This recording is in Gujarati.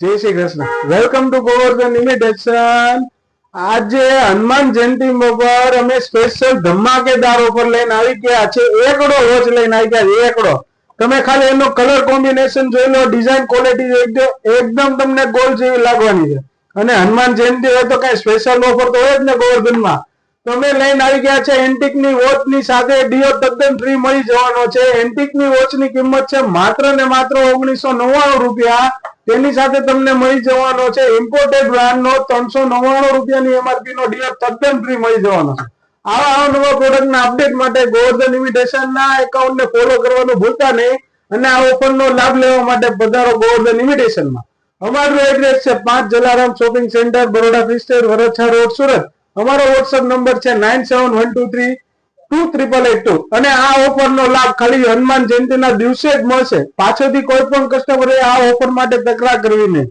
જય Shri Krishna. Welcome to Govardhan imitation આજે હનુમાન જયંતિ ઉપર અમે સ્પેશિયલ ધમાકેદાર ઓફર લઈને આવી ગયા છે. એકડો વોચ લઈને આવી ગયા એકડો. તમે ખાલી એનો કલર કોમ્બિનેશન જોઈ લો ડિઝાઇન ક્વોલિટી એકદમ તમને ગોલ્ડ જેવી લાગવાની છે. અને હનુમાન જયંતિ હોય તો કઈ સ્પેશિયલ ઓફર તો હોય જ ને ગોવર્ધનમાં. તમે લઈને આવી ગયા છે એન્ટિકની વોચની સાથે ડીઓ તદ્દન ફ્રી મળી જવાનો છે. એન્ટિકની વોચની કિંમત છે માત્ર ને માત્ર ઓગણીસો નવ્વાણું રૂપિયા. તેની સાથે તમને મળી જવાનો છે. ઇમ્પોર્ટેડ બ્રાન્ડનો ત્રણસો નવ્વાણું રૂપિયાની એમઆરપી નો ડીઓ તદ્દન ફ્રી મળી જવાનો છે. આવા આવા નવા પ્રોડક્ટ ના અપડેટ માટે ગોવર્ધન ઇમિટેશન ના એકાઉન્ટ ને ફોલો કરવાનું ભૂલતા નહીં અને આ ઓફરનો લાભ લેવા માટે પધારો ગોવર્ધન ઇમિટેશનમાં અમારું એડ્રેસ છે પાંચ જલારામ શોપિંગ સેન્ટર બરોડા ફિસ્ટેર વરછા રોડ સુરત. અમારો વોટ્સઅપ નંબર છે nine seven one two three two triple eight આ ઓફર નો લાભ ખાલી હનુમાન જયંતિ ના દિવસે જ મળશે. પાછળથી કોઈ પણ કસ્ટમરે આ ઓફર માટે તકરાર કરવી નહીં.